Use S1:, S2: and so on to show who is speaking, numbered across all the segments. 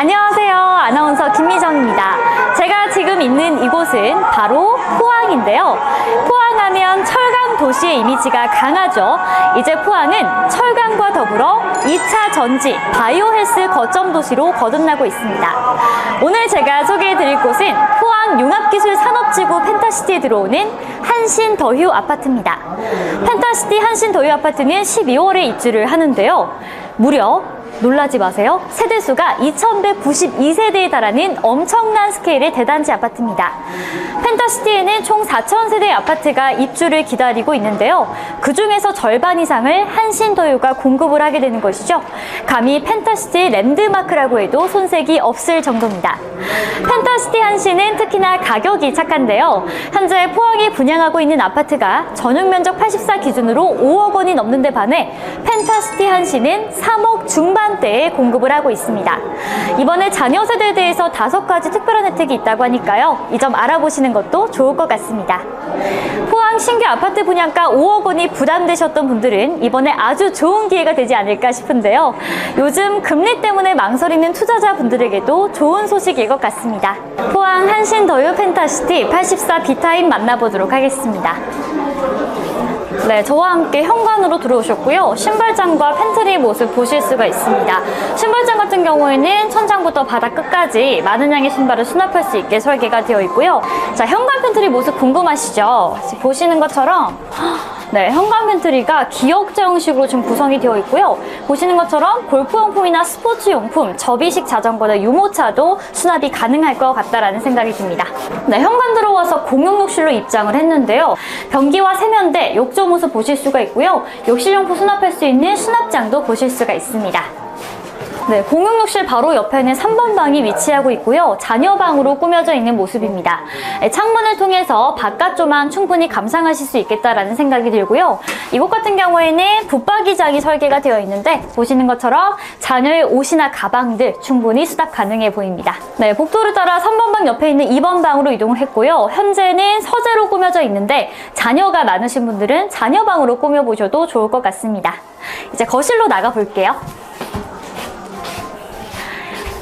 S1: 안녕하세요. 아나운서 김미정입니다. 제가 지금 있는 이곳은 바로 포항인데요. 포항하면 철강 도시의 이미지가 강하죠. 이제 포항은 철강과 더불어 2차 전지 바이오 헬스 거점 도시로 거듭나고 있습니다. 오늘 제가 소개해 드릴 곳은 포항 융합기술 산업지구 펜타시티에 들어오는 한신 더휴 아파트입니다. 펜타시티 한신 더휴 아파트는 12월에 입주를 하는데요. 무려 놀라지 마세요. 세대수가 2192세대에 달하는 엄청난 스케일의 대단지 아파트입니다. 펜타시티에는 총 4,000세대의 아파트가 입주를 기다리고 있는데요. 그 중에서 절반 이상을 한신도요가 공급을 하게 되는 것이죠. 감히 펜타시티의 랜드마크라고 해도 손색이 없을 정도입니다. 펜타시티 한신은 특히나 가격이 착한데요. 현재 포항에 분양하고 있는 아파트가 전용 면적 84 기준으로 5억 원이 넘는 데 반해 펜타시티 한신은 3억 중반 대에 공급을 하고 있습니다. 이번에 자녀 세대에 대해서 다섯 가지 특별한 혜택이 있다고 하니까요. 이 점 알아보시는 것도 좋을 것 같습니다. 포항 신규 아파트 분양가 5억 원이 부담되셨던 분들은 이번에 아주 좋은 기회가 되지 않을까 싶은데요. 요즘 금리 때문에 망설이는 투자자분들에게도 좋은 소식일 것 같습니다. 포항 한신 더유 펜타시티 84 비타임 만나보도록 하겠습니다. 네, 저와 함께 현관으로 들어오셨고요. 신발장과 팬트리 모습 보실 수가 있습니다. 신발장 같은 경우에는 천장부터 바닥 끝까지 많은 양의 신발을 수납할 수 있게 설계가 되어 있고요. 자, 현관 팬트리 모습 궁금하시죠? 보시는 것처럼 네, 현관 팬트리가 기역자 형식으로 지금 구성이 되어 있고요. 보시는 것처럼 골프용품이나 스포츠용품, 접이식 자전거나 유모차도 수납이 가능할 것 같다라는 생각이 듭니다. 네, 현관 들어와서 공용욕실로 입장을 했는데요. 변기와 세면대, 욕조 모습 보실 수가 있고요. 욕실용품 수납할 수 있는 수납장도 보실 수가 있습니다. 네, 공용욕실 바로 옆에는 3번 방이 위치하고 있고요. 자녀방으로 꾸며져 있는 모습입니다. 네, 창문을 통해서 바깥 조망 충분히 감상하실 수 있겠다라는 생각이 들고요. 이곳 같은 경우에는 붙박이장이 설계가 되어 있는데 보시는 것처럼 자녀의 옷이나 가방들 충분히 수납 가능해 보입니다. 네, 복도를 따라 3번 방 옆에 있는 2번 방으로 이동을 했고요. 현재는 서재로 꾸며져 있는데 자녀가 많으신 분들은 자녀방으로 꾸며보셔도 좋을 것 같습니다. 이제 거실로 나가 볼게요.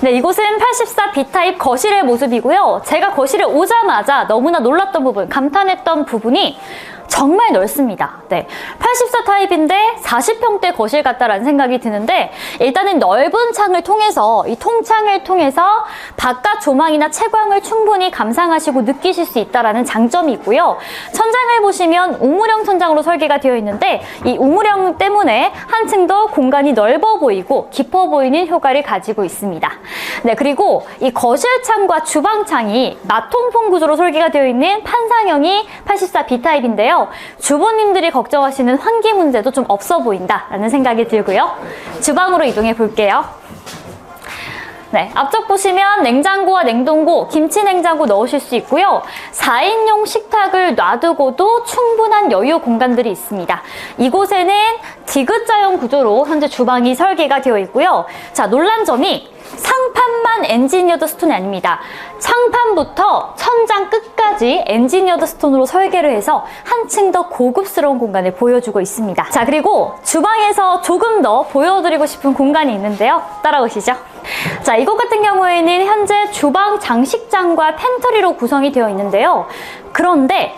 S1: 네, 이곳은 84 B타입 거실의 모습이고요. 제가 거실에 오자마자 너무나 놀랐던 부분, 감탄했던 부분이 정말 넓습니다. 네. 84 타입인데 40평대 거실 같다라는 생각이 드는데 일단은 넓은 창을 통해서 이 통창을 통해서 바깥 조망이나 채광을 충분히 감상하시고 느끼실 수 있다라는 장점이 있고요. 천장을 보시면 우물형 천장으로 설계가 되어 있는데 이 우물형 때문에 한층 더 공간이 넓어 보이고 깊어 보이는 효과를 가지고 있습니다. 네, 그리고 이 거실창과 주방창이 마통풍 구조로 설계가 되어 있는 판상형이 84 B타입인데요. 주부님들이 걱정하시는 환기 문제도 좀 없어 보인다라는 생각이 들고요. 주방으로 이동해 볼게요. 네, 앞쪽 보시면 냉장고와 냉동고, 김치 냉장고 넣으실 수 있고요. 4인용 식탁을 놔두고도 충분한 여유 공간들이 있습니다. 이곳에는 디귿자형 구조로 현재 주방이 설계가 되어 있고요. 자, 놀란 점이 상판만 엔지니어드 스톤이 아닙니다. 창판부터 천장 끝까지 엔지니어드 스톤으로 설계를 해서 한층 더 고급스러운 공간을 보여주고 있습니다. 자, 그리고 주방에서 조금 더 보여드리고 싶은 공간이 있는데요. 따라오시죠. 자, 이곳 같은 경우에는 현재 주방 장식장과 팬트리로 구성이 되어 있는데요. 그런데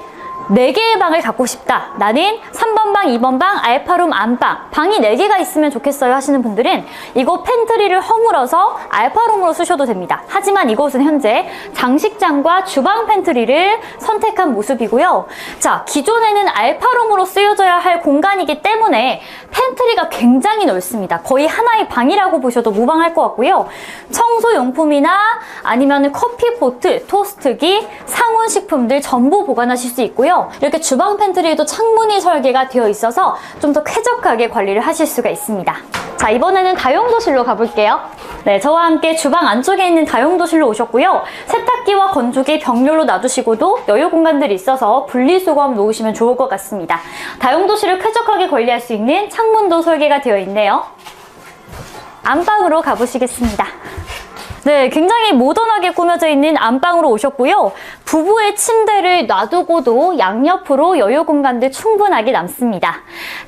S1: 4개의 방을 갖고 싶다. 나는 3번 방, 2번 방, 알파룸 안방, 방이 4개가 있으면 좋겠어요 하시는 분들은 이곳 팬트리를 허물어서 알파룸으로 쓰셔도 됩니다. 하지만 이곳은 현재 장식장과 주방 팬트리를 선택한 모습이고요. 자, 기존에는 알파룸으로 쓰여져야 할 공간이기 때문에 팬 트리가 굉장히 넓습니다. 거의 하나의 방이라고 보셔도 무방할 것 같고요. 청소용품이나 아니면 커피포트, 토스트기, 상온식품들 전부 보관하실 수 있고요. 이렇게 주방 팬트리에도 창문이 설계가 되어 있어서 좀 더 쾌적하게 관리를 하실 수가 있습니다. 자, 이번에는 다용도실로 가볼게요. 네, 저와 함께 주방 안쪽에 있는 다용도실로 오셨고요. 세탁기와 건조기 병렬로 놔두시고도 여유 공간들이 있어서 분리수거함 놓으시면 좋을 것 같습니다. 다용도실을 쾌적하게 관리할 수 있는 창문도 설계가 되어 있네요. 안방으로 가보시겠습니다. 네, 굉장히 모던하게 꾸며져 있는 안방으로 오셨고요. 부부의 침대를 놔두고도 양옆으로 여유 공간도 충분하게 남습니다.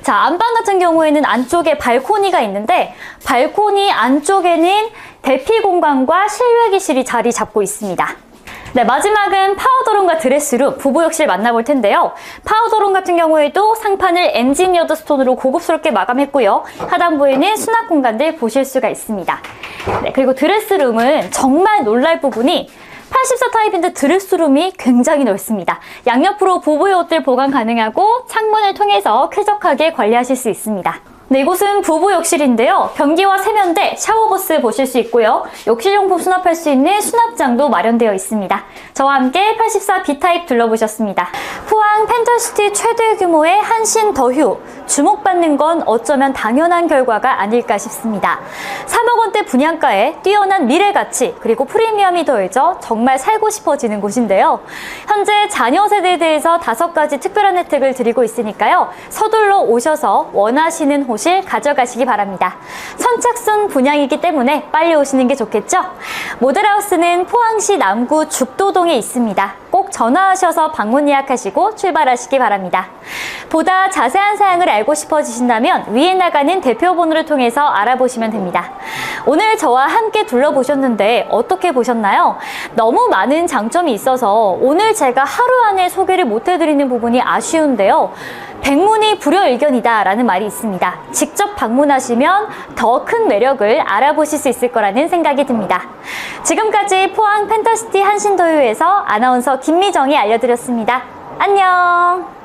S1: 자, 안방 같은 경우에는 안쪽에 발코니가 있는데 발코니 안쪽에는 대피 공간과 실외기실이 자리 잡고 있습니다. 네, 마지막은 파우더룸과 드레스룸, 부부욕실 만나볼 텐데요. 파우더룸 같은 경우에도 상판을 엔지니어드 스톤으로 고급스럽게 마감했고요. 하단부에는 수납 공간들 보실 수가 있습니다. 네, 그리고 드레스룸은 정말 놀랄 부분이 84 타입인데 드레스룸이 굉장히 넓습니다. 양옆으로 부부의 옷들 보관 가능하고 창문을 통해서 쾌적하게 관리하실 수 있습니다. 네, 이곳은 부부 욕실인데요. 변기와 세면대, 샤워부스 보실 수 있고요. 욕실용품 수납할 수 있는 수납장도 마련되어 있습니다. 저와 함께 84 B타입 둘러보셨습니다. 포항 펜터시티 최대 규모의 한신 더휴. 주목받는 건 어쩌면 당연한 결과가 아닐까 싶습니다. 3억 원대 분양가에 뛰어난 미래 가치 그리고 프리미엄이 더해져 정말 살고 싶어지는 곳인데요. 현재 자녀 세대에 대해서 다섯 가지 특별한 혜택을 드리고 있으니까요. 서둘러 오셔서 원하시는 호실 가져가시기 바랍니다. 선착순 분양이기 때문에 빨리 오시는 게 좋겠죠? 모델하우스는 포항시 남구 죽도동에 있습니다. 꼭 전화하셔서 방문 예약하시고 출발하시기 바랍니다. 보다 자세한 사항을 알고 싶어지신다면 위에 나가는 대표 번호를 통해서 알아보시면 됩니다. 오늘 저와 함께 둘러보셨는데 어떻게 보셨나요? 너무 많은 장점이 있어서 오늘 제가 하루 안에 소개를 못 해드리는 부분이 아쉬운데요. 백문이 불여일견이다 라는 말이 있습니다. 직접 방문하시면 더 큰 매력을 알아보실 수 있을 거라는 생각이 듭니다. 지금까지 포항 펜터시티 한신도요에서 아나운서 김미정이 알려드렸습니다. 안녕!